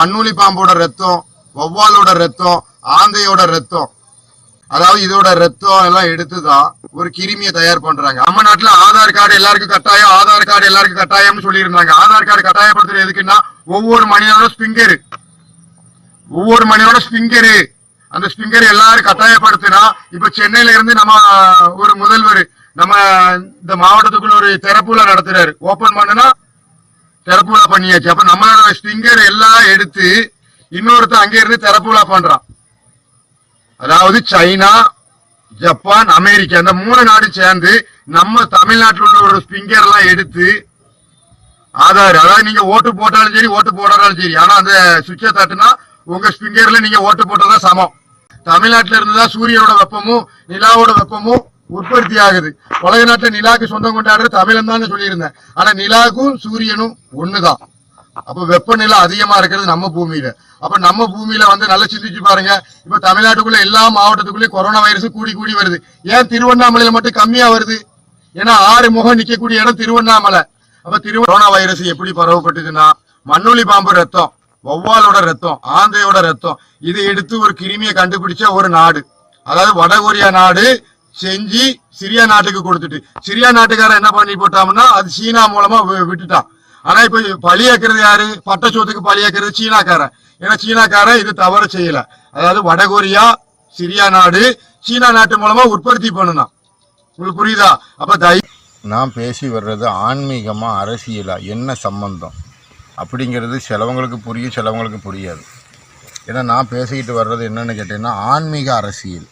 மண்ணுளி பாம்போட ரத்தம் வௌவாலோட ரத்தம் ஆந்தையோட ரத்தம். அதாவது இதோட ரத்தம் எல்லாம் எடுத்துதான் ஒரு கிருமியை தயார் பண்றாங்க. நம்ம நாட்டுல ஆதார் கார்டு எல்லாருக்கும் கட்டாயம் ஆதார் கார்டு எல்லாருக்கும் கட்டாயம்னு சொல்லியிருந்தாங்க. ஆதார் கார்டு கட்டாயப்படுத்துறது எதுக்குன்னா ஒவ்வொரு மனிதனோட ஸ்பிங்கரு. ஒவ்வொரு மனிதனோட ஸ்பிங்கரு. அந்த ஸ்பிங்கர் எல்லாரும் கட்டாயப்படுத்தினா இப்ப சென்னையில இருந்து நம்ம ஒரு முதல்வர் நம்ம இந்த மாவட்டத்துக்குள்ள ஒரு திறப்புல நடத்துறாரு. ஓபன் பண்ணுனா திறப்புலா பண்ணியாச்சு. அப்ப நம்மளோட ஸ்பிங்கர் எல்லாம் எடுத்து இன்னொருத்தன் அங்க இருந்து திறப்புலா பண்றான். அதாவது சைனா ஜப்பான் அமெரிக்கா இந்த மூணு நாடு சேர்ந்து நம்ம தமிழ்நாட்டில் உள்ள ஒரு ஸ்பிங்கர் எல்லாம் எடுத்து ஆதார் அதாவது நீங்க ஓட்டு போட்டாலும் சரி ஓட்டு போடாலும் சரி ஆனா அந்த சுவிட்சை தட்டுனா உங்க ஸ்பிங்கர்ல நீங்க ஓட்டு போட்டதா சமம். தமிழ்நாட்டில இருந்துதான் சூரியனோட வெப்பமும் நிலாவோட வெப்பமும் உற்பத்தி ஆகுது உலக நாட்டுல நிலாக்கு சொந்தம் கொண்டாடுறது தமிழன் தான் சொல்லியிருந்தேன். ஆனா நிலாவுக்கும் சூரியனும் ஒண்ணுதான். அப்ப வெப்பநிலை அதிகமா இருக்கிறது நம்ம பூமியில. அப்ப நம்ம பூமியில வந்து நல்லா சிந்திச்சு பாருங்க. இப்ப தமிழ்நாட்டுக்குள்ள எல்லா மாவட்டத்துக்குள்ளயும் கொரோனா வைரஸ் கூடி கூடி வருது. ஏன் திருவண்ணாமலையில மட்டும் கம்மியா வருது? ஏன்னா ஆறு முகம் நிக்கக்கூடிய இடம் திருவண்ணாமலை. அப்ப திரு கொரோனா வைரஸ் எப்படி பரவப்பட்டதுன்னா மண்ணுளி பாம்பு ரத்தம் வௌவாலோட ரத்தம் ஆந்தையோட ரத்தம். இதை எடுத்து ஒரு கிருமியை கண்டுபிடிச்ச ஒரு நாடு. அதாவது வடகொரியா நாடு செஞ்சு சிரியா நாட்டுக்கு கொடுத்துட்டு. சிரியா நாட்டுக்காரன் என்ன பண்ணி போட்டாங்கன்னா அது சீனா மூலமா விட்டுட்டான். ஆனா இப்ப பழியாக்குறது யாரு? பட்டச்சோத்துக்கு பழியாக்குறது சீனாக்காரன். ஏன்னா சீனாக்காரன் இது தவறு செய்யல. அதாவது வடகொரியா சிரியா நாடு சீனா நாட்டு மூலமா உற்பத்தி பண்ணணும் உங்களுக்கு புரியுதா? அப்ப தை நான் பேசி வர்றது ஆன்மீகமாக அரசியலா? என்ன சம்பந்தம்? அப்படிங்கிறது சிலவங்களுக்கு புரியும் சிலவங்களுக்கு புரியாது. ஏன்னா நான் பேசிக்கிட்டு வர்றது என்னன்னு கேட்டீங்கன்னா ஆன்மீக அரசியல்.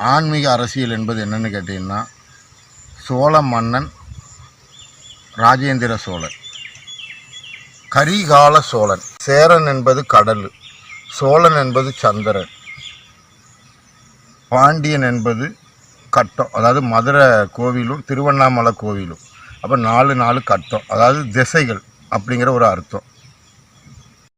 ஆன்மீக அரசியல் என்பது என்னென்னு கேட்டிங்கன்னா சோழ மன்னன் ராஜேந்திர சோழன். கரிகால சோழன். சேரன் என்பது கடல் சோழன் என்பது சந்திரன். பாண்டியன் என்பது கட்டம் அதாவது மதுரை கோவிலும் திருவண்ணாமலை கோவிலும். அப்போ நாலு நாலு கட்டம் அதாவது திசைகள் அப்படிங்கிற ஒரு அர்த்தம்.